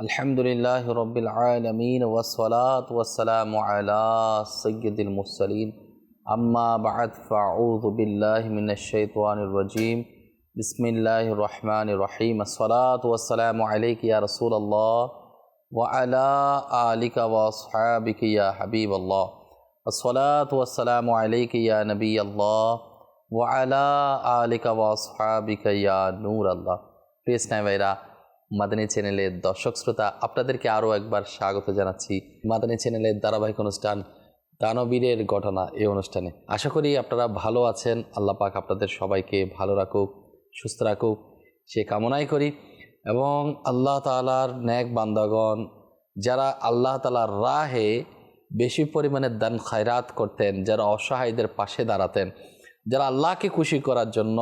الحمد للہ رب العالمین وسلاۃ وسلم علی سید المرسلین. اما بعد، فاعوذ باللہ من الشیطان الرجیم. بسم اللہ الرحمن الرحیم. الصلاۃ والسلام علیک یا رسول اللہ وعلا آلک واصحابک یا حبیب اللہ. الصلاۃ والسلام علیک یا نبی اللہ وعلا آلک واصحابک یا نور اللہ. پلیز ویرہ মাদানী চ্যানেলের দর্শক শ্রোতা, আপনাদেরকে আরও একবার স্বাগত জানাচ্ছি। মাদানী চ্যানেলের ধারাবাহিক অনুষ্ঠান দানবীরের ঘটনা এই অনুষ্ঠানে। আশা করি আপনারা ভালো আছেন। আল্লাহ পাক আপনাদের সবাইকে ভালো রাখুক, সুস্থ রাখুক, সে কামনাই করি। এবং আল্লাহ তালার ন্যাক বান্দাগণ, যারা আল্লাহ তালার রাহে বেশি পরিমাণে দান খায়রাত করতেন, যারা অসহায়দের পাশে দাঁড়াতেন, যারা আল্লাহকে খুশি করার জন্য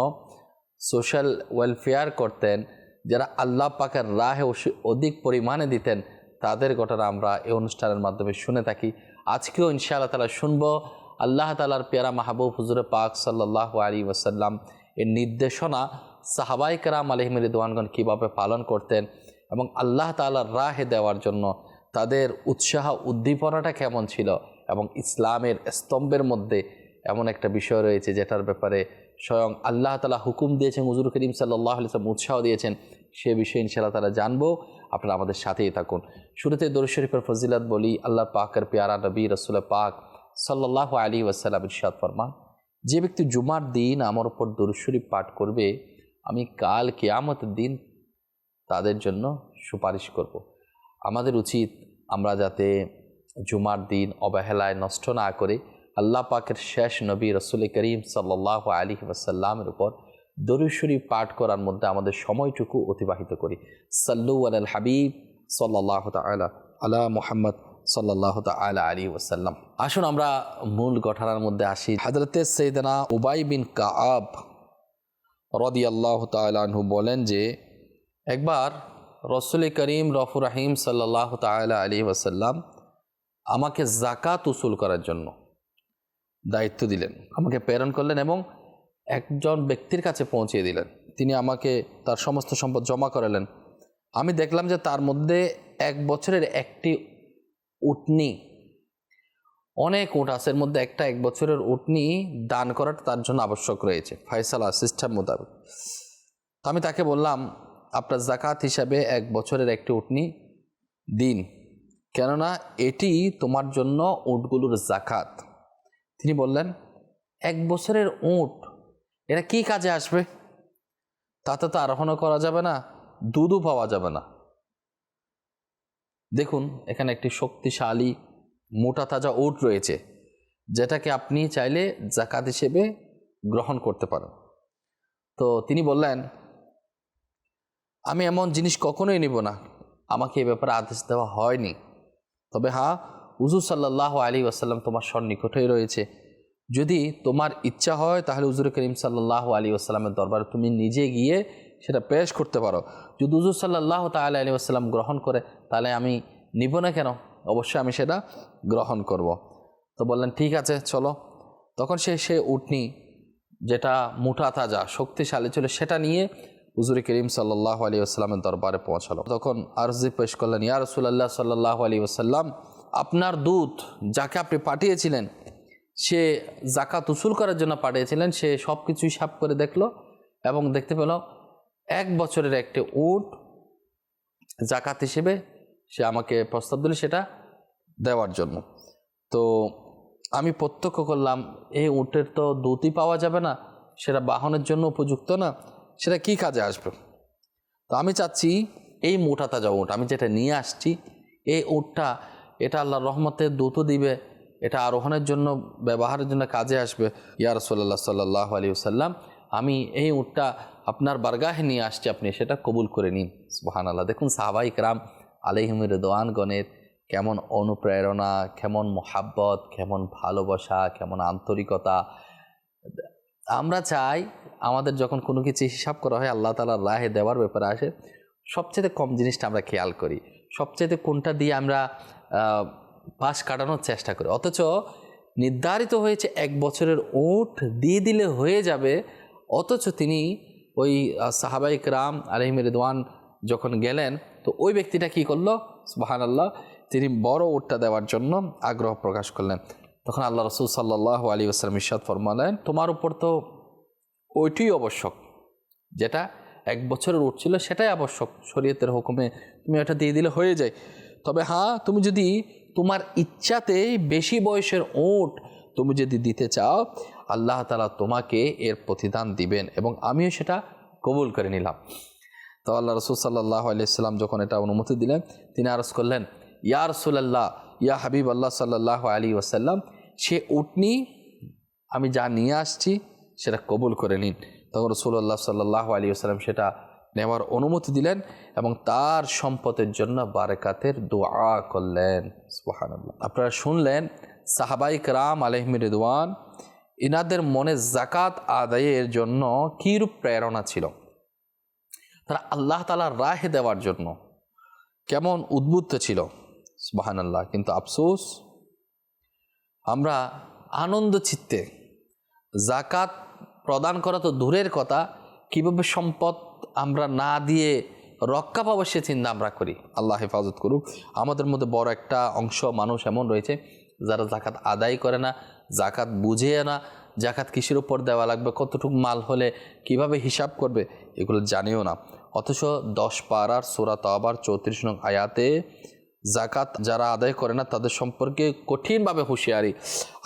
সোশ্যাল ওয়েলফেয়ার করতেন যারা আল্লাহ পাকের রাহে অধিক পরিমাণে দিতেন, তাদের ঘটনা আমরা এই অনুষ্ঠানের মাধ্যমে শুনে থাকি। আজকেও ইনশাআল্লাহ তালা শুনব আল্লাহ তালার পেয়ারা মাহবুব হুজুর পাক সাল্লাহ আলী ওসাল্লাম এর নির্দেশনা সাহাবাই কারাম আলহিম রিদওয়ানগণ কীভাবে পালন করতেন এবং আল্লাহ তালার রাহে দেওয়ার জন্য তাদের উৎসাহ উদ্দীপনাটা কেমন ছিল এবং ইসলামের স্তম্ভের মধ্যে এমন একটা বিষয় রয়েছে যেটার ব্যাপারে স্বয়ং আল্লাহ তালা হুকুম দিয়েছেন, হুজুর করিম সাল্লাহ আলিয়াম উৎসাহ দিয়েছেন। সে বিষয়ে ইনশাআল্লাহ তারা জানব আপনারা আমাদের সাথেই থাকুন শুরুতে দরুদ শরীফের ফজিলত বলি, আল্লাহ পাকের পেয়ারা নবী, রসুল পাক সাল্লাহ আলী ওয়াসাল্লাম ইরশাদ ফরমান, যে ব্যক্তি জুমার দিন আমার ওপর শরীফ পাঠ করবে, আমি কাল কেয়ামতের দিন তাদের জন্য সুপারিশ করব। আমাদের উচিত আমরা যাতে জুমার দিন অবহেলায় নষ্ট না করে আল্লাহ পাকের শেষ নবী রসুল করিম সাল্লাহ আলী ওয়াসাল্লামের উপর দরুশ্বরী পাঠ করার মধ্যে আমাদের সময়টুকু অতিবাহিত করি। সাল্লু আল হাবিব সাল্লাহ তালা আলা মুহাম্মদ সাল্লাহ তালা আলী ওসাল্লাম আসুন আমরা মূল ঘটনার মধ্যে আসি। হাজরতে সৈদনা উবাই বিন কাআব রদি আল্লাহ তালু বলেন যে, একবার রসুল করিম রফুর রাহিম সাল্লাহ তালা আলী ওসাল্লাম আমাকে জাকাত উসুল করার জন্য দায়িত্ব দিলেন। আমাকে প্রেরণ করলেন এবং একজন ব্যক্তির কাছে পৌঁছিয়ে দিলেন। তিনি আমাকে তার সমস্ত সম্পদ জমা করালেন। আমি দেখলাম যে তার মধ্যে এক বছরের একটি উটনি, অনেক উট আছে, এর মধ্যে একটা এক বছরের উটনি দান করাটা তার জন্য আবশ্যক রয়েছে, ফয়সালা সিস্টেম মোতাবেক। আমি তাকে বললাম, আপনার জাকাত হিসাবে এক বছরের একটি উটনি দিন। কেননা এটি তোমার জন্য উটগুলোর জাকাত তিনি বললেন, এক বছরের উট এটা কি কাজে আসবে? তাতে তো আরোহণও করা যাবে না, দুধও পাওয়া যাবে না। দেখুন, এখানে একটি শক্তিশালী মোটা তাজা ওট রয়েছে, যেটাকে আপনি চাইলে জাকাত হিসেবে গ্রহণ করতে পারেন। তো তিনি বললেন, আমি এমন জিনিস কখনোই নিব না, আমাকে এ ব্যাপারে আদেশ দেওয়া হয়নি। তবে হ্যাঁ উজু সাল্লাহ আলী আসাল্লাম তোমার সন্নিকটেই রয়েছে। যদি তোমার ইচ্ছা হয়, তাহলে উজুর করিম সাল্লাহ আলী আসসালামের দরবারে তুমি নিজে গিয়ে সেটা পেশ করতে পারো। যদি উজুর সাল্লাহ তাল আলী আসসালাম গ্রহণ করে, তাহলে আমি নিব না কেন? অবশ্যই আমি সেটা গ্রহণ করব। তো বললেন, ঠিক আছে, চলো। তখন সে সে উটনি যেটা মুঠা তাজা, শক্তিশালী ছিল, সেটা নিয়ে হুজুর করিম সাল্লাহ আলী আসসালামের দরবারে পৌঁছালো। তখন আরজি পেশ করলেন, ইয়া রসুল্লাহ সাল্লাহ আলী আসাল্লাম আপনার দূত যাকে আপনি পাঠিয়েছিলেন সে জাকাত উসুল করার জন্য পাঠিয়েছিলেন, সে সব কিছু হিসাব করে দেখল এবং দেখতে পেল এক বছরের একটি উট জাকাত হিসেবে সে আমাকে প্রস্তাব দিল সেটা দেওয়ার জন্য। তো আমি প্রত্যক্ষ করলাম এই উটের তো দুধই পাওয়া যাবে না, সেটা বাহনের জন্য উপযুক্ত না, সেটা কি কাজে আসবে? তো আমি চাচ্ছি, এই মোটা তাজা উট, আমি যেটা নিয়ে আসছি, এই উটটা, এটা আল্লাহর রহমতের দুটো দিবে এটা আরোহণের জন্য, ব্যবহারের জন্য কাজে আসবে। ইয়া রসোল্লা সাল্লাহ আলী সাল্লাম আমি এই উটটা আপনার বারগাহে নিয়ে আসছি, আপনি সেটা কবুল করে নিন। সুবাহান আল্লাহ দেখুন সাহাবাই রাম আলহিমের দোয়ানগণের কেমন অনুপ্রেরণা, কেমন মোহাব্বত, কেমন ভালোবাসা, কেমন আন্তরিকতা। আমরা চাই আমাদের যখন কোনো কিছু হিসাব করা হয়, আল্লাহ তালার রাহে দেওয়ার ব্যাপারে আসে, সবচেয়ে কম জিনিসটা আমরা খেয়াল করি। সবচেয়ে কোনটা দিয়ে আমরা পাশ কাটানোর চেষ্টা করে। অথচ নির্ধারিত হয়েছে এক বছরের ওট দিয়ে দিলে হয়ে যাবে। অথচ তিনি ওই সাহাবাইক রাম আলহিম রিদওয়ান যখন গেলেন, তো ওই ব্যক্তিটা কি করল? সুবাহান আল্লাহ তিনি বড় উটটা দেওয়ার জন্য আগ্রহ প্রকাশ করলেন। তখন আল্লাহ রসুল সাল্লাহ আলী আসলাম ইসাদ ফরমালেন, তোমার উপর তো ওইটি আবশ্যক। যেটা এক বছরের উট ছিল সেটাই আবশ্যক। শরীয়তের হুকুমে তুমি ওটা দিয়ে দিলে হয়ে যায়। তবে হ্যাঁ তুমি যদি তোমার ইচ্ছাতে বেশি বয়সের ওট তুমি যদি দিতে চাও, আল্লাহ তালা তোমাকে এর প্রতিদান দিবেন এবং আমিও সেটা কবুল করে নিলাম। তো আল্লাহ রসুল সাল্লাহ আলিয়াল্লাম যখন এটা অনুমতি দিলেন, তিনি আরজ করলেন, ইয়া রসুল্লাহ ইয়া হাবিব আল্লাহ সাল্লাহ আলী ওয়াসাল্লাম, সে উটনি আমি যা নিয়ে আসছি, সেটা কবুল করে নিন। তখন রসুল্লাহ সাল্লাহ আলী আসাল্লাম সেটা নেওয়ার অনুমতি দিলেন এবং তার সম্পদের জন্য বারেকাতের দোয়া করলেন। আপনারা শুনলেন সাহাবাইক রাম আলহমির রিদওয়ান, ইনাদের মনে জাকাত আদায়ের জন্য কীরূপ প্রেরণা ছিল? তারা আল্লাহ তালার রাহে দেওয়ার জন্য কেমন উদ্বুদ্ধ ছিল? সুবাহানাল্লাহ। কিন্তু আফসোস, আমরা আনন্দ চিত্তে জাকাত প্রদান করা তো দূরের কথা, কীভাবে সম্পদ আমরা না দিয়ে রক্ষা পাবো সে চিন্তা আমরা করি। আল্লাহ হেফাজত করুক। আমাদের মধ্যে বড় একটা অংশ মানুষ এমন রয়েছে, যারা জাকাত আদায় করে না জাকাত বুঝে না জাকাত কিসের উপর দেওয়া লাগবে, কতটুকু মাল হলে কীভাবে হিসাব করবে, এগুলো জানিও না। অথচ দশ পাড়ার সোরাত আবার চৌত্রিশ নং আয়াতে জাকাত যারা আদায় করে না, তাদের সম্পর্কে কঠিনভাবে হুঁশিয়ারি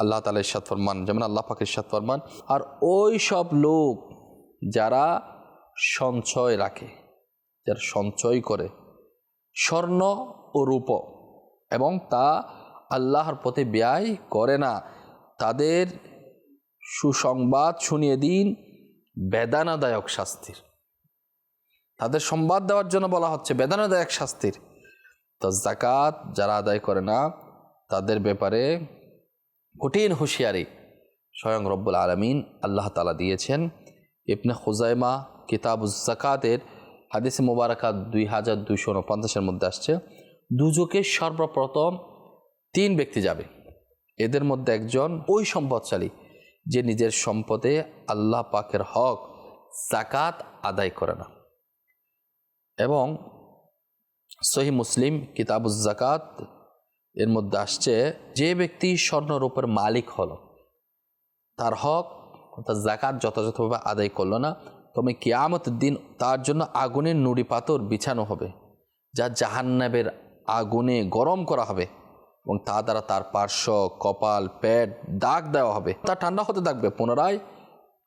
আল্লাহ তালা ইসাদ ফরমান, যেমন আল্লাহ পাকের ইসাদ ফরমান, আর ওই সব লোক যারা সঞ্চয় রাখে, যারা সঞ্চয় করে স্বর্ণ ও রূপ এবং তা আল্লাহর পথে ব্যয় করে না। তাদের সুসংবাদ শুনিয়ে দিন বেদানাদায়ক শাস্তির। তাদের সংবাদ দেওয়ার জন্য বলা হচ্ছে বেদানাদায়ক শাস্তির। তো জাকাত যারা আদায় করে না, তাদের ব্যাপারে কঠিন হুঁশিয়ারি স্বয়ং রব্বুল আলমিন আল্লাহ তালা দিয়েছেন। ইবনে খুজাইমা কিতাবুজ জাকাতের হাদিস মুবারকা দুই হাজার দুইশো উনপঞ্চাশের মধ্যে আসছে, দুজকে সর্বপ্রথম তিন ব্যক্তি যাবে। এদের মধ্যে একজন ওই সম্পদশালী, যে নিজের সম্পদে আল্লাহ পাকের হক জাকাত আদায় করে না। এবং সহি মুসলিম কিতাবুজ জাকাত এর মধ্যে আসছে, যে ব্যক্তি স্বর্ণরূপের মালিক হলো, তার হক অর্থাৎ জাকাত যথাযথভাবে আদায় করল না তবে কিয়ামত দিন তার জন্য আগুনের নুড়ি পাথর বিছানো হবে, যা জাহান্নাবের আগুনে গরম করা হবে এবং তা দ্বারা তার পার্শ্ব, কপাল, পেট দাগ দেওয়া হবে। তা ঠান্ডা হতে থাকবে, পুনরায়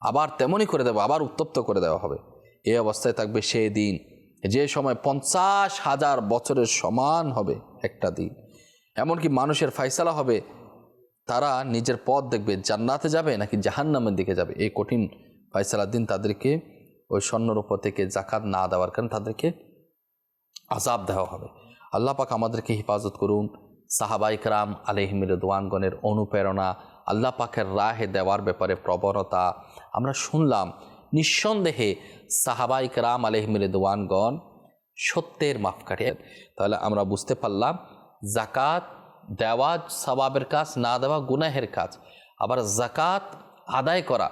আবার তেমনই করে দেওয়া আবার উত্তপ্ত করে দেওয়া হবে। এই অবস্থায় থাকবে সেই দিন, যে সময় পঞ্চাশ হাজার বছরের সমান হবে একটা দিন। এমনকি মানুষের ফাইসালা হবে, তারা নিজের পথ দেখবে, জান্নাতে যাবে নাকি জাহান্নামের দিকে যাবে। এই কঠিন ফাইসালার দিন তাদেরকে ওই স্বর্ণরূপ থেকে জাকাত না দেওয়ার কারণে তাদেরকে আজাব দেওয়া হবে। আল্লাহ পাক আমাদেরকে হেফাজত করুন। সাহাবাই কারাম আলহিমির দোয়ানগণের অনুপ্রেরণা, আল্লাহ পাকের রাহে দেওয়ার ব্যাপারে প্রবণতা। আমরা শুনলাম, নিঃসন্দেহে সাহাবাই কারাম আলহিমির দোয়ানগণ সত্যের মাপকাঠি। তাহলে আমরা বুঝতে পারলাম জাকাত দেওয়া সবাবের কাজ, না দেওয়া গুনাহের কাজ। আবার জাকাত আদায় করা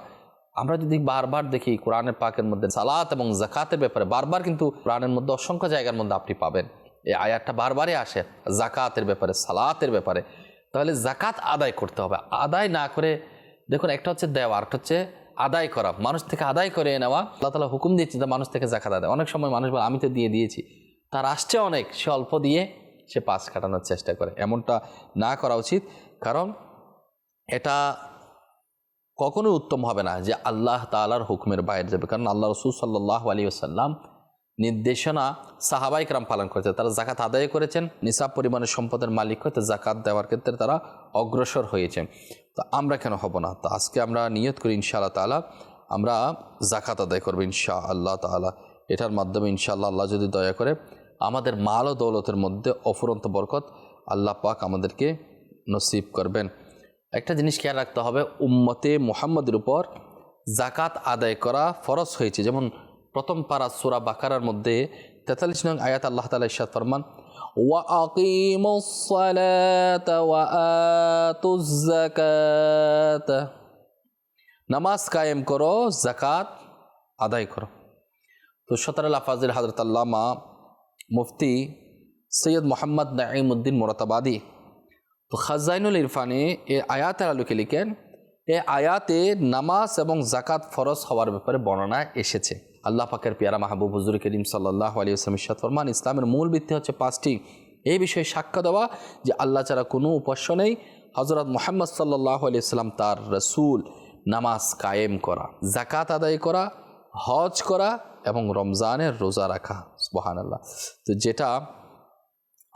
আমরা যদি বারবার দেখি কোরআনের পাকের মধ্যে সালাত এবং জাকাতের ব্যাপারে বারবার কিন্তু কোরআনের মধ্যে অসংখ্য জায়গার মধ্যে আপনি পাবেন। এই আয়াতটা বারবারই আসে জাকাতের ব্যাপারে, সালাতের ব্যাপারে। তাহলে জাকাত আদায় করতে হবে। আদায় না করে, দেখুন একটা হচ্ছে দেওয়া আরেকটা হচ্ছে আদায় করা। মানুষ থেকে আদায় করে নেওয়া, আল্লাহ তালা হুকুম দিয়েছে যে মানুষ থেকে জাকাত আদায়। অনেক সময় মানুষ আমি তো দিয়ে দিয়েছি। তার আসছে অনেক, সে অল্প দিয়ে সে পাশ কাটানোর চেষ্টা করে। এমনটা না করা উচিত। কারণ এটা কখনোই উত্তম হবে না যে আল্লাহ তালার হুকুমের বাইরে যাবে। কারণ আল্লাহ রসুল সাল্লাহ আলী আসাল্লাম নির্দেশনা সাহাবাইকরাম পালন করেছে তারা জাকাত আদায় করেছেন, নিসাব পরিমাণের সম্পদের মালিক হতে জাকাত দেওয়ার ক্ষেত্রে তারা অগ্রসর হয়েছে তো আমরা কেন হব না? তো আজকে আমরা নিয়ত করি ইনশাআল্লাহ তালা আমরা জাকাত আদায় করব ইনশা আল্লাহ তালা এটার মাধ্যমে ইনশাআল্লাহ আল্লাহ যদি দয়া করে আমাদের মাল ও দৌলতের মধ্যে অফুরন্ত বরকত আল্লাহ পাক আমাদেরকে নসিব করবেন। একটা জিনিস খেয়াল রাখতে হবে উম্মতে মুহাম্মদের উপর জাকাত আদায় করা ফরজ হয়েছে যেমন প্রথম পারা সুরা বাকারার মধ্যে তেতাল্লিশ নং আয়াত আল্লাহ তালা ইসাদ ফরমান وأقيموا الصلاة وآتوا الزكاة নামাজ কায়েম করো জাকাত আদায় করো তো সতার আল্লাহ ফাজিল হাজরত আল্লামা মুফতি সৈয়দ মোহাম্মদ নাইমুদ্দিন মোরাতাবাদী তো খাজাইনুল ইরফানে এ আয়াতের আলোকে লিখেন, এ আয়াতে নামাজ এবং জাকাত ফরজ হওয়ার ব্যাপারে বর্ণনা এসেছে। আল্লাহ পাকের পিয়ারা মাহবুব হুজুর করিম সাল্লাহ আলী আসলাম ইসাদ ফরমান, ইসলামের মূল ভিত্তি হচ্ছে পাঁচটি। এই বিষয়ে সাক্ষ্য দেওয়া যে আল্লাহ ছাড়া কোনো উপাস্য নেই। হজরত মোহাম্মদ সাল্লাহ আলি সাল্লাম তার রসুল, নামাজ কায়েম করা জাকাত আদায় করা, হজ করা এবং রমজানের রোজা রাখা সুবাহান আল্লাহ তো যেটা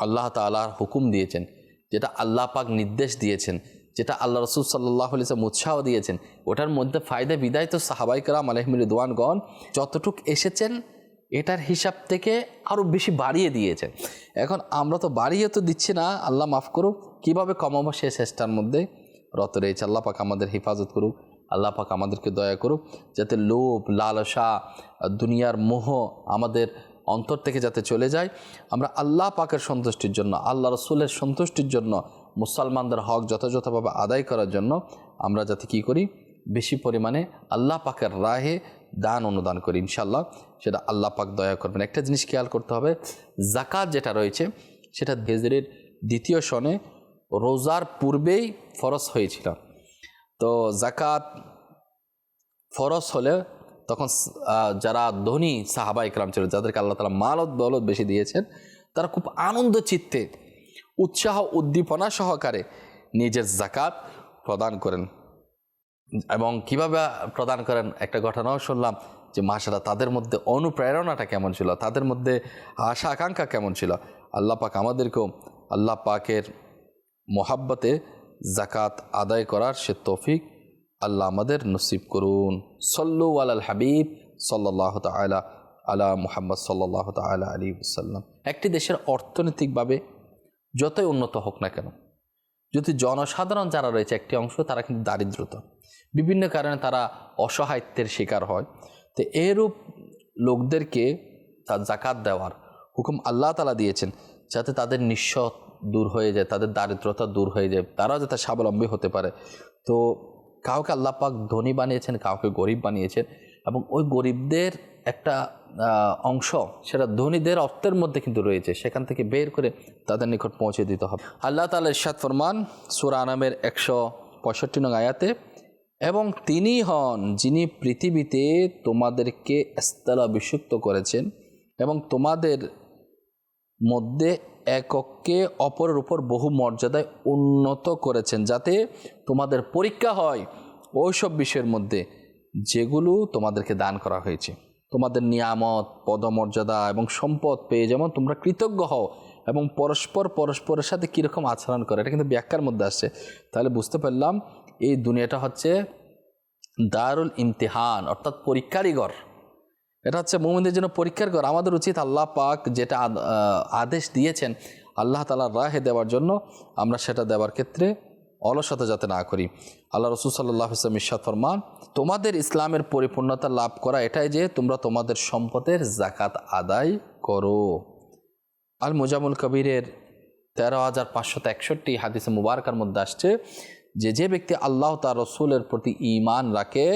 আল্লাহ তালার হুকুম দিয়েছেন যেটা আল্লাহ পাক নির্দেশ দিয়েছেন, যেটা আল্লাহ রসুল সাল্লাহ আলিয়াম উৎসাহ দিয়েছেন, ওটার মধ্যে ফায়দা বিদায় তো সাহাবাই কালাম আলহমির দোয়ানগণ যতটুক এসেছেন, এটার হিসাব থেকে আরও বেশি বাড়িয়ে দিয়েছেন। এখন আমরা তো বাড়িয়ে তো দিচ্ছি না, আল্লাহ মাফ করুক, কীভাবে কমাবো সে চেষ্টার মধ্যে? রত রয়েছে, আল্লাহ পাক আমাদের হেফাজত করুক, আল্লাহ পাক আমাদেরকে দয়া করুক, যাতে লোভ, লালসা, দুনিয়ার মোহ আমাদের অন্তর থেকে যাতে চলে যায়। আমরা আল্লাহ পাকের সন্তুষ্টির জন্য, আল্লাহ রসুলের সন্তুষ্টির জন্য, মুসলমানদের হক যথাযথভাবে আদায় করার জন্য আমরা যাতে কি করি? বেশি পরিমাণে আল্লাহ পাকের রাহে দান অনুদান করি ইনশাল্লাহ সেটা আল্লাহ পাক দয়া করবেন। একটা জিনিস খেয়াল করতে হবে, জাকাত যেটা রয়েছে, সেটা হেজরের দ্বিতীয় সনে রোজার পূর্বেই ফরস হয়েছিল। তো জাকাত ফরস হলে তখন যারা ধনী সাহাবা ইকরাম ছিল, যাদেরকে আল্লাহ তালা মালত দৌলত বেশি দিয়েছেন, তারা খুব আনন্দ চিত্তে, উৎসাহ উদ্দীপনা সহকারে নিজের জাকাত প্রদান করেন। এবং কীভাবে প্রদান করেন একটা ঘটনাও শুনলাম যে মাসারা তাদের মধ্যে অনুপ্রেরণাটা কেমন ছিল? তাদের মধ্যে আশা আকাঙ্ক্ষা কেমন ছিল? আল্লাহ পাক আমাদেরকেও, আল্লাহ পাকের মোহাব্বতে জাকাত আদায় করার সে তৌফিক আল্লাহ আমাদের নসিব করুন। সল্লু আল হাবিব সাল্লাহ তালা আলা মুহাম্মদ সাল্লাহ তালা আলী সাল্লাম একটি দেশের অর্থনৈতিকভাবে যতই উন্নত হোক না কেন, যদি জনসাধারণ যারা রয়েছে একটি অংশ, তারা কিন্তু দারিদ্রতা। বিভিন্ন কারণে তারা অসহায়ত্বের শিকার হয়। তো এরূপ লোকদেরকে তার জাকাত দেওয়ার হুকুম আল্লাহ তালা দিয়েছেন যাতে তাদের নিঃস্ব দূর হয়ে যায়, তাদের দারিদ্রতা দূর হয়ে যায়, তারাও যাতে স্বাবলম্বী হতে পারে। তো কাউকে আল্লাহ পাক ধনী বানিয়েছেন, কাউকে গরিব বানিয়েছেন এবং ওই গরিবদের একটা অংশ সেটা ধনীদের অর্থের মধ্যে কিন্তু রয়েছে। সেখান থেকে বের করে তাদের নিকট পৌঁছে দিতে হবে। আল্লাহ তালা ইরশাদ ফরমান সুরা আনামের একশো পঁয়ষট্টি নং আয়াতে, এবং তিনি হন যিনি পৃথিবীতে তোমাদেরকে স্থল অভিষিক্ত করেছেন এবং তোমাদের মধ্যে এককে অপরের উপর বহু মর্যাদায় উন্নত করেছেন, যাতে তোমাদের পরীক্ষা হয় ওইসব বিষয়ের মধ্যে যেগুলো তোমাদেরকে দান করা হয়েছে। তোমাদের নিয়ামত, পদমর্যাদা এবং সম্পদ পেয়ে যেমন তোমরা কৃতজ্ঞ হও এবং পরস্পর পরস্পরের সাথে কীরকম আচরণ করে, এটা কিন্তু ব্যাখ্যার মধ্যে আসছে। তাহলে বুঝতে পারলাম এই দুনিয়াটা হচ্ছে দারুল ইমতিহান, অর্থাৎ পরীক্ষারই এটা হচ্ছে মোমিনদের জন্য পরীক্ষার ঘর। আমাদের উচিত আল্লাহ পাক যেটা আদেশ দিয়েছেন, আল্লাহ তালার রাহে দেওয়ার জন্য আমরা সেটা দেওয়ার ক্ষেত্রে অলসতা যাতে না করি। আল্লাহ রসুল সাল্লাহ ইসলাম ইশাদ ফরমান, তোমাদের ইসলামের পরিপূর্ণতা লাভ করা এটাই যে তোমরা তোমাদের সম্পদের জাকাত আদায় করো। আল মুজামুল কবিরের তেরো হাজার পাঁচশত একষট্টি হাদিসে মুবারকার মধ্যে আসছে যে যে ব্যক্তি আল্লাহ তার রসুলের প্রতি ঈমান রাখে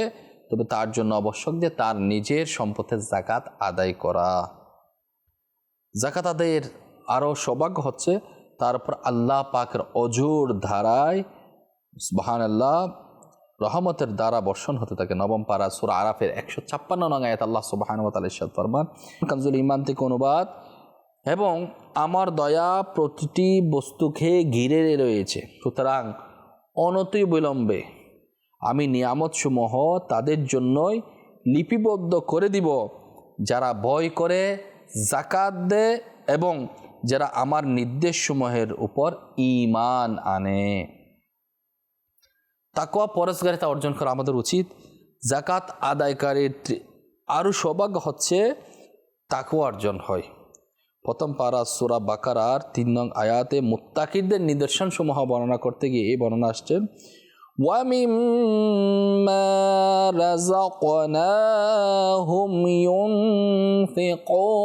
তবে তার জন্য আবশ্যক যে তার নিজের সম্পদের জাকাত আদায় করা। জাকাত আদায়ের আরও সৌভাগ্য হচ্ছে তারপর আল্লাহ পাকের অজুর ধারায় সুবাহান আল্লাহ রহমতের দ্বারা বর্ষণ হতে থাকে। নবম পারা সুরা আরাফের একশো ছাপ্পান্ন নং আয়াত আল্লাহ সুবাহান ইসাদ ফরমান কানজুল ইমান থেকে অনুবাদ এবং আমার দয়া প্রতিটি বস্তুকে ঘিরে রয়েছে। সুতরাং অনতি বিলম্বে আমি নিয়ামতসমূহ তাদের জন্যই লিপিবদ্ধ করে দিব। যারা ভয় করে জাকাত দেয় এবং যারা আমার নির্দেশসমূহের উপর ইমান আনে। তাকওয়া পরস্কারিতা অর্জন করা আমাদের উচিত। জাকাত আদায়কারীর আরও সৌভাগ্য হচ্ছে তাকওয়া অর্জন হয়। প্রথম পারা সুরা বাকারার তিন নং আয়াতে মুত্তাকিদের নিদর্শন সমূহ বর্ণনা করতে গিয়ে এই বর্ণনা আসছে। ومما رزقناهم ينفقون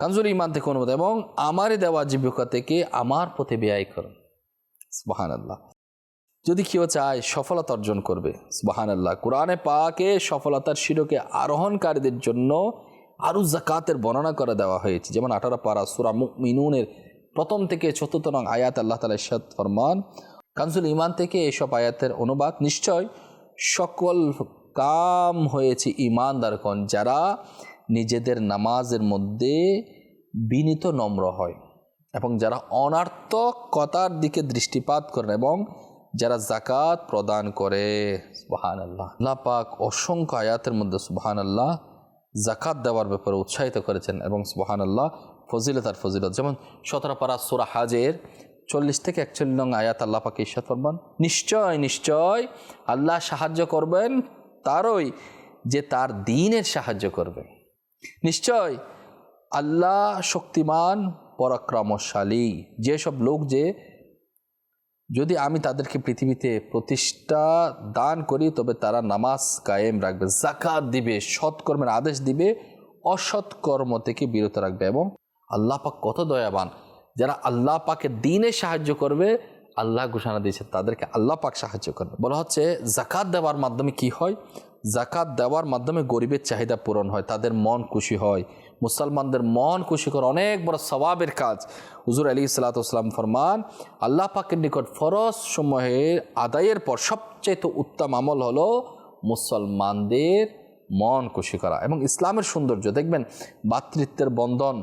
কাঞ্জুর ইমান থেকে অনুবাদ এবং আমারই দেওয়া জীবিকা থেকে আমার পথে ব্যয় করুন। সুবাহান আল্লাহ যদি কেউ চায় সফলতা অর্জন করবে সুবাহান আল্লাহ কোরআনে পাকে সফলতার শিরকে আরোহণকারীদের জন্য আরও জাকাতের বর্ণনা করে দেওয়া হয়েছে। যেমন আঠারো পাড়া সুরা মিনুনের প্রথম থেকে চতুর্থ নং আয়াত আল্লাহ তালা ইসাদ ফরমান। কানসুল ইমান থেকে এসব আয়াতের অনুবাদ নিশ্চয় সকল কাম হয়েছে ইমানদারগণ যারা নিজেদের নামাজের মধ্যে বিনীত নম্র হয় এবং যারা অনার্থকতার দিকে দৃষ্টিপাত করেন এবং যারা জাকাত প্রদান করে। সুবাহান আল্লাহ আল্লাহ পাক অসংখ্য আয়াতের মধ্যে সুবাহান আল্লাহ জাকাত দেওয়ার ব্যাপারে উৎসাহিত করেছেন এবং সুবাহান আল্লাহ ফজিলত আর ফজিলত। যেমন সতেরো পারা সুরা হাজের চল্লিশ থেকে একচল্লিশ নং আয়াত আল্লাহ পাকে ঈশ্বর ফরমান, নিশ্চয় নিশ্চয়, আল্লাহ সাহায্য করবেন তারই যে তার দিনের সাহায্য করবে। নিশ্চয়, আল্লাহ শক্তিমান, পরাক্রমশালী। যেসব লোক যে যদি আমি তাদেরকে পৃথিবীতে প্রতিষ্ঠা দান করি, তবে তারা নামাজ কায়েম রাখবে জাকাত দিবে, সৎকর্মের আদেশ দিবে, অসৎকর্ম থেকে বিরত রাখবে এবং আল্লাহ পাক কত দয়াবান। যারা আল্লাহ পাকে দিনে সাহায্য করবে, আল্লাহ ঘোষণা দিয়েছে তাদেরকে আল্লাহ পাক সাহায্য করবে। বলা হচ্ছে জাকাত দেওয়ার মাধ্যমে কি হয়? জাকাত দেওয়ার মাধ্যমে গরিবের চাহিদা পূরণ হয়, তাদের মন খুশি হয়। মুসলমানদের মন খুশি করে অনেক বড় সবাবের কাজ। হুজুর আলী সালাতাম ফরমান, আল্লাহ পাকের নিকট ফরজ সমূহের আদায়ের পর সবচেয়ে উত্তম আমল হলো মুসলমানদের মন খুশি করা এবং ইসলামের সৌন্দর্য। দেখবেন ভাতৃত্বের বন্ধন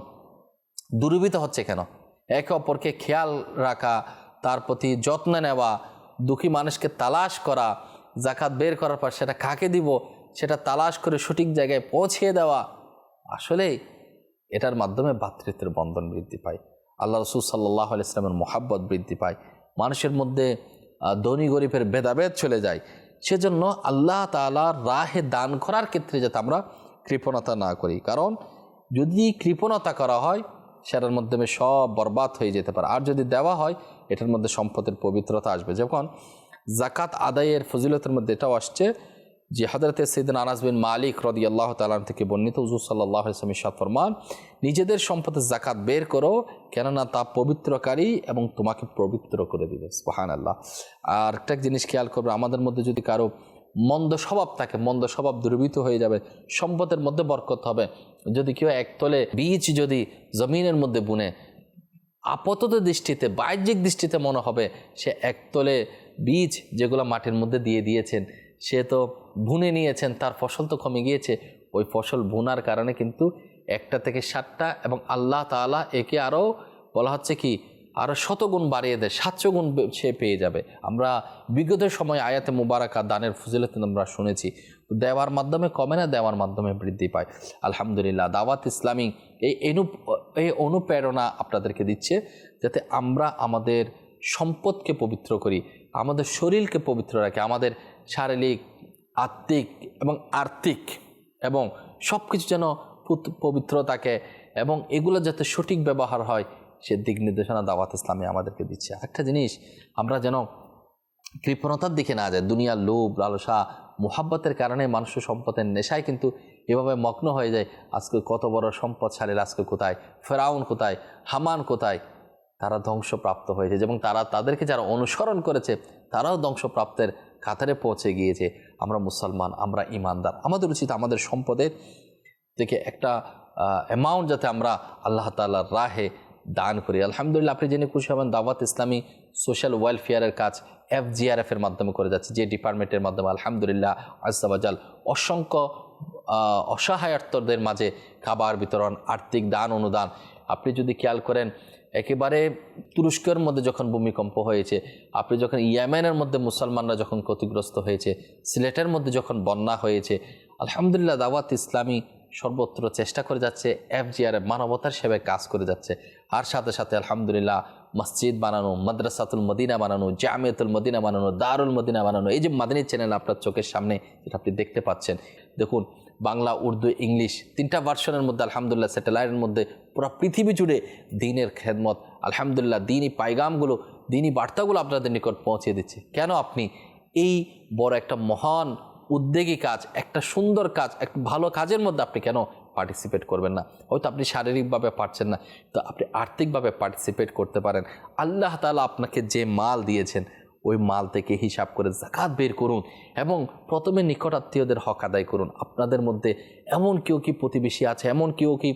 দূরীভূত হচ্ছে কেন? একে অপরকে খেয়াল রাখা, তার প্রতি যত্ন নেওয়া, দুঃখী মানুষকে তালাশ করা জাকাত বের করার পর সেটা কাকে দিব, সেটা তালাশ করে সঠিক জায়গায় পৌঁছিয়ে দেওয়া আসলে এটার মাধ্যমে ভাতৃত্বের বন্ধন বৃদ্ধি পায়। আল্লাহ রসুল সাল্লাহ ইসলামের মোহাব্বত বৃদ্ধি পায়। মানুষের মধ্যে ধনী গরিবের ভেদাভেদ চলে যায়। সেজন্য আল্লাহ তালার রাহে দান করার ক্ষেত্রে যাতে আমরা কৃপণতা না করি। কারণ যদি কৃপণতা করা হয় সেটার মাধ্যমে সব বরবাদ হয়ে যেতে পারে। আর যদি দেওয়া হয়, এটার মধ্যে সম্পদের পবিত্রতা আসবে। যখন জাকাত আদায়ের ফজিলতের মধ্যে এটাও আসছে যে হাজরতে সৈদিন আনাস বিন মালিক রদি আল্লাহ তালাম থেকে বর্ণিত হুজুর সাল্লাহ ইসলামী ফরমান, নিজেদের সম্পদের জাকাত বের করো, কেননা তা পবিত্রকারী এবং তোমাকে পবিত্র করে দিবে। স্পাহান আল্লাহ আর একটা জিনিস খেয়াল করবে, আমাদের মধ্যে যদি কারও মন্দ স্বভাব থাকে, মন্দ স্বভাব দুর্বৃত হয়ে যাবে, সম্পদের মধ্যে বরকত হবে। যদি কেউ একতলে বীজ যদি জমিনের মধ্যে বুনে, আপাতত দৃষ্টিতে, বাহ্যিক দৃষ্টিতে মনে হবে, সে একতলে বীজ যেগুলো মাটির মধ্যে দিয়ে দিয়েছেন, সে তো বুনে নিয়েছেন, তার ফসল তো কমে গিয়েছে, ওই ফসল বুনার কারণে কিন্তু একটা থেকে সাতটা এবং আল্লাহ তালা একে আরও বলা হচ্ছে কি আরও শতগুণ বাড়িয়ে দেয় সাতশো গুণ সে পেয়ে যাবে। আমরা বিগত সময় আয়াতে মুবারাকা, দানের ফজিলত আমরা শুনেছি। দেওয়ার মাধ্যমে কমে না, দেওয়ার মাধ্যমে বৃদ্ধি পায়। আলহামদুলিল্লাহ, দাওয়াত ইসলামী এই অনু এই অনুপ্রেরণা আপনাদেরকে দিচ্ছে যাতে আমরা আমাদের সম্পদকে পবিত্র করি, আমাদের শরীরকে পবিত্র রাখি, আমাদের শারীরিক, আত্মিক এবং আর্থিক এবং সব কিছু যেন পবিত্র থাকে এবং এগুলো যাতে সঠিক ব্যবহার হয় সে দিক নির্দেশনা দাওয়াত ইসলামী আমাদেরকে দিচ্ছে। একটা জিনিস, আমরা যেন কৃপণতার দিকে না যায় দুনিয়ার লোভ, লালসা, মোহাব্বতের কারণে মানুষের সম্পদের নেশায় কিন্তু এভাবে মগ্ন হয়ে যায় আজকে কত বড় সম্পদশালীর আজকে কোথায়? ফেরাউন কোথায়? হামান কোথায়? তারা ধ্বংসপ্রাপ্ত হয়েছে এবং তারা তাদেরকে যারা অনুসরণ করেছে, তারাও ধ্বংসপ্রাপ্তের কাতারে পৌঁছে গিয়েছে। আমরা মুসলমান, আমরা ইমানদার। আমাদের উচিত আমাদের সম্পদের থেকে একটা অ্যামাউন্ট যাতে আমরা আল্লাহ তাল্লাহর রাহে দান করি। আলহামদুলিল্লাহ, আপনি জেনে খুশি হবেন, দাওয়াত ইসলামী সোশ্যাল ওয়েলফেয়ারের কাজ এফজিআরএফের মাধ্যমে করে যাচ্ছে, যে ডিপার্টমেন্টের মাধ্যমে। আলহামদুলিল্লাহ আজাল অসংখ্য অসহায়ার্থদের মাঝে খাবার বিতরণ, আর্থিক দান, অনুদান। আপনি যদি খেয়াল করেন, একেবারে তুরস্কের মধ্যে যখন ভূমিকম্প হয়েছে, আপনি যখন ইয়ামেনের মধ্যে মুসলমানরা যখন ক্ষতিগ্রস্ত হয়েছে, সিলেটের মধ্যে যখন বন্যা হয়েছে, আলহামদুলিল্লাহ, দাওয়াত ইসলামী সর্বত্র চেষ্টা করে যাচ্ছে, এফজিআর মানবতার সেবায় কাজ করে যাচ্ছে। আর সাথে সাথে আলহামদুলিল্লাহ মসজিদ বানানো, মাদ্রাসাতুল মদিনা বানানো, জামিয়াতুল মদিনা বানানো, দারুল মদিনা বানানো, এই যে মাদিনী চ্যানেল আপনার চোখের সামনে যেটা আপনি দেখতে পাচ্ছেন। দেখুন, বাংলা, উর্দু, ইংলিশ তিনটা ভার্সনের মধ্যে আলহামদুলিল্লাহ স্যাটেলাইটের মধ্যে পুরো পৃথিবী জুড়ে দিনের খেদমত, আলহামদুলিল্লাহ দিনই পাইগামগুলো, দিনই বার্তাগুলো আপনাদের নিকট পৌঁছে দিচ্ছে। কেন আপনি এই বড় একটা মহান উদ্যোগী কাজ, একটা সুন্দর কাজ, একটা ভালো কাজের মধ্যে আপনি কেন পার্টিসিপেট করবেন না? হয়তো আপনি শারীরিকভাবে পারছেন না, তো আপনি আর্থিকভাবে পার্টিসিপেট করতে পারেন। আল্লাহ তালা আপনাকে যে মাল দিয়েছেন, ওই মাল থেকে হিসাব করে জাকাত বের করুন এবং প্রথমে নিকটাত্মীয়দের হক আদায় করুন। আপনাদের মধ্যে এমন কেউ কি প্রতিবেশী আছে, এমন কেউ কি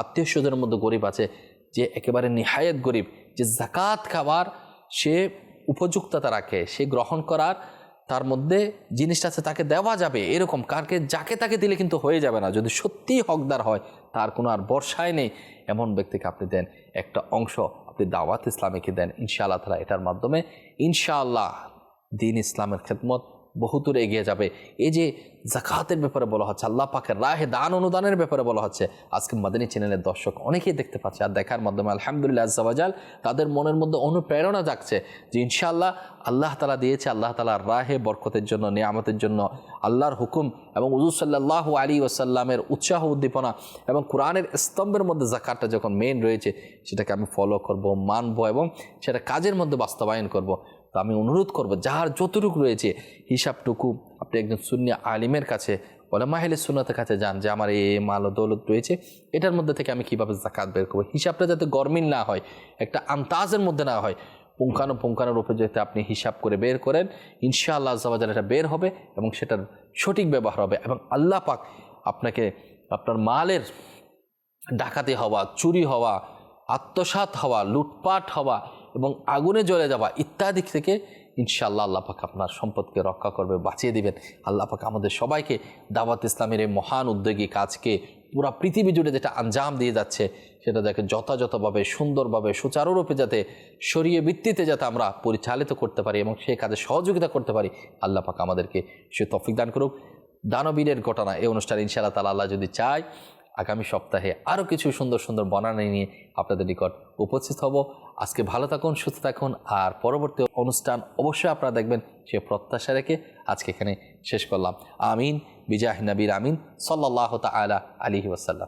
আত্মীয় স্বজনের মধ্যে গরিব আছে, যে একেবারে নিহায়ত গরিব, যে জাকাত খাবার সে উপযুক্ততা রাখে, সে গ্রহণ করার তার মধ্যে জিনিসটা আছে, তাকে দেওয়া যাবে এরকম। কারকে যাকে তাকে দিলে কিন্তু হয়ে যাবে না। যদি সত্যিই হকদার হয়, তার কোনো আর বর্ষায় নেই। এমন ব্যক্তিকে আপনি দেন, একটা অংশ আপনি দাওয়াত ইসলামীকে দেন, ইনশাআল্লাহ তারা এটার মাধ্যমে। ইনশাআল্লাহ দিন ইসলামের খেদমত বহুদূর এগিয়ে যাবে। এই যে জাকাতের ব্যাপারে বলা হচ্ছে, আল্লাহ পাকের রাহে দান অনুদানের ব্যাপারে বলা হচ্ছে, আজকে মাদানী চ্যানেলের দর্শক অনেকেই দেখতে পাচ্ছে। আর দেখার মাধ্যমে আলহামদুলিল্লাহ আজাল তাদের মনের মধ্যে অনুপ্রেরণা জাগছে যে ইনশাআল্লাহ আল্লাহ তালা দিয়েছে, আল্লাহ তালার রাহে বরকতের জন্য, নিয়ামতের জন্য আল্লাহর হুকুম এবং উজু সাল্লাহ আলী ওসাল্লামের উৎসাহ উদ্দীপনা এবং কোরআনের স্তম্ভের মধ্যে জাকাতটা যখন মেন রয়েছে, সেটাকে আমি ফলো করব, মানবো এবং সেটা কাজের মধ্যে বাস্তবায়ন করব। তো আমি অনুরোধ করব যার যতটুকু রয়েছে হিসাবটুকু, আপনি একজন শূন্য আলিমের কাছে বলে মাহিলের সুন্নতের কাছে যান, যে আমার এই মাল দৌলত রয়েছে, এটার মধ্যে থেকে আমি কীভাবে জাকাত বের করব? হিসাবটা যাতে গরমিল না হয়, একটা আন্তাজের মধ্যে না হয়, পুঙ্খানো পুঙ্খানোর উপরে যাতে আপনি হিসাব করে বের করেন, ইনশাআল্লাহ আজাল এটা বের হবে এবং সেটার সঠিক ব্যবহার হবে এবং আল্লাহ পাক আপনাকে আপনার মালের ডাকাতি হওয়া, চুরি হওয়া আত্মসাৎ হওয়া, লুটপাট হওয়া এবং আগুনে জ্বলে যাওয়া ইত্যাদি থেকে ইনশাআল্লাহ আল্লাহ পাক আপনার সম্পদকে রক্ষা করবে, বাঁচিয়ে দিবেন। আল্লাহ পাক আমাদের সবাইকে দাওয়াত ইসলামের এই মহান উদ্যোগী কাজকে পুরা পৃথিবী জুড়ে যেটা আঞ্জাম দিয়ে যাচ্ছে, সেটা দেখে যথাযথভাবে, সুন্দরভাবে, সুচারুরূপে যাতে সরিয়ে ভিত্তিতে যাতে আমরা পরিচালিত করতে পারি এবং সেই কাজে সহযোগিতা করতে পারি, আল্লাহ পাক আমাদেরকে সে তফিক দান করুক। দানবীরের ঘটনা এই অনুষ্ঠান ইনশাআল্লাহ তালা আল্লাহ যদি চায় আগামী সপ্তাহে আরও কিছু সুন্দর সুন্দর বনানি নিয়ে আপনাদের নিকট উপস্থিত হব। আজকে ভালো থাকুন, সুস্থ থাকুন, আর পরবর্তী অনুষ্ঠান অবশ্যই আপনারা দেখবেন সে প্রত্যাশা রেখে আজকে এখানে শেষ করলাম। আমিন, বিজাহ নবীর আমিন সাল্লাহ তালা আলিহি ওসাল্লাম